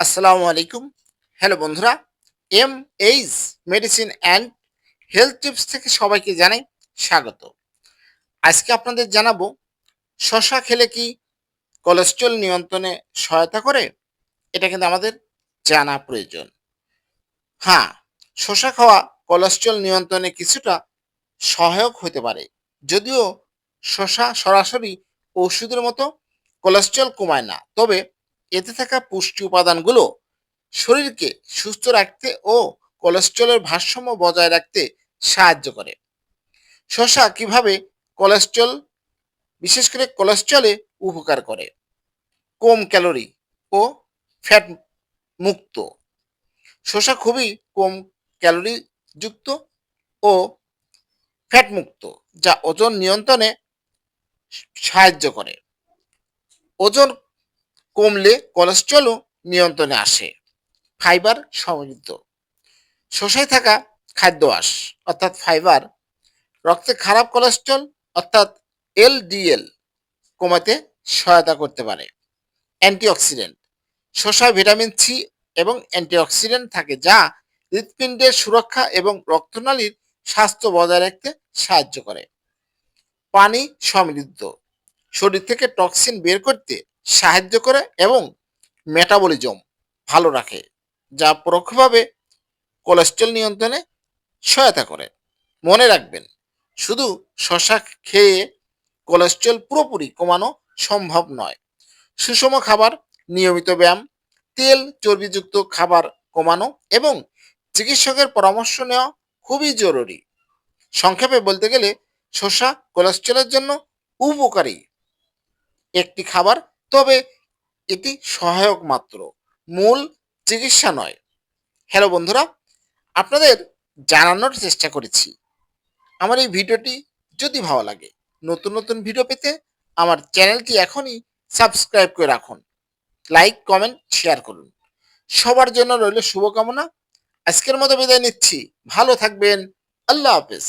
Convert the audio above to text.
আসসালামু আলাইকুম। হ্যালো বন্ধুরা M H medicine and health tips থেকে সবাইকে জানাই স্বাগত। আজকে আপনাদের জানাব, শশা খেলে কি কোলেস্ট্রল নিয়ন্ত্রণে সহায়তা করে? এটা কিন্তু আমাদের জানা প্রয়োজন। হ্যাঁ শশা খাওয়া কোলেস্ট্রল নিয়ন্ত্রণে কিছুটা সহায়ক হতে পারে। যদিও শশা সরাসরি ওষুধের মতো কোলেস্ট্রল কমায় না, তবে এতে থাকা পুষ্টি উপাদানগুলো শরীরকে সুস্থ রাখতে ও কোলেস্ট্রলের ভারসাম্য বজায় রাখতে সাহায্য করে। শশা কীভাবে কোলেস্ট্রল বিশেষ করে কোলেস্ট্রলে উপকার করে? কম ক্যালোরি ও ফ্যাট মুক্ত। শসা খুবই কম ক্যালোরি যুক্ত ও ফ্যাট মুক্ত, যা ওজন নিয়ন্ত্রণে সাহায্য করে। ওজন কমলে কোলেস্ট্রলও নিয়ন্ত্রণে আসে। ফাইবার সমৃদ্ধ। শসায় থাকা খাদ্য আঁশ, অর্থাৎ ফাইবার, রক্তে খারাপ কোলেস্ট্রল, অর্থাৎ এলডিএল কমাতে সহায়তা করতে পারে। অ্যান্টিঅক্সিডেন্ট। শসায় ভিটামিন সি এবং অ্যান্টিঅক্সিডেন্ট থাকে যা হৃৎপিণ্ডের সুরক্ষা এবং রক্তনালীর স্বাস্থ্য বজায় রাখতে সাহায্য করে। পানি সমৃদ্ধ। শরীর থেকে টক্সিন বের করতে সাহায্য করে এবং মেটাবলিজম ভালো রাখে, যা পরোক্ষভাবে কোলেস্ট্রল নিয়ন্ত্রণে সহায়তা করে। মনে রাখবেন, শুধু শশা খেয়ে কোলেস্ট্রল পুরোপুরি কমানো সম্ভব নয়। সুষম খাবার, নিয়মিত ব্যায়াম, তেল চর্বিযুক্ত খাবার কমানো এবং চিকিৎসকের পরামর্শ নেওয়া খুবই জরুরি। সংক্ষেপে বলতে গেলে শসা কোলেস্ট্রলের জন্য উপকারী একটি খাবার তবে এটি সহায়ক মাত্র, মূল চিকিৎসা নয়। হ্যালো বন্ধুরা, আপনাদের জানানোর চেষ্টা করেছি। আমার এই ভিডিওটি যদি ভালো লাগে, নতুন নতুন ভিডিও পেতে আমার চ্যানেলটি এখনই সাবস্ক্রাইব করে রাখুন। লাইক কমেন্ট শেয়ার করুন। সবার জন্য রইল শুভকামনা। আজকের মতো বিদায় নিচ্ছি। ভালো থাকবেন। আল্লাহ হাফেজ।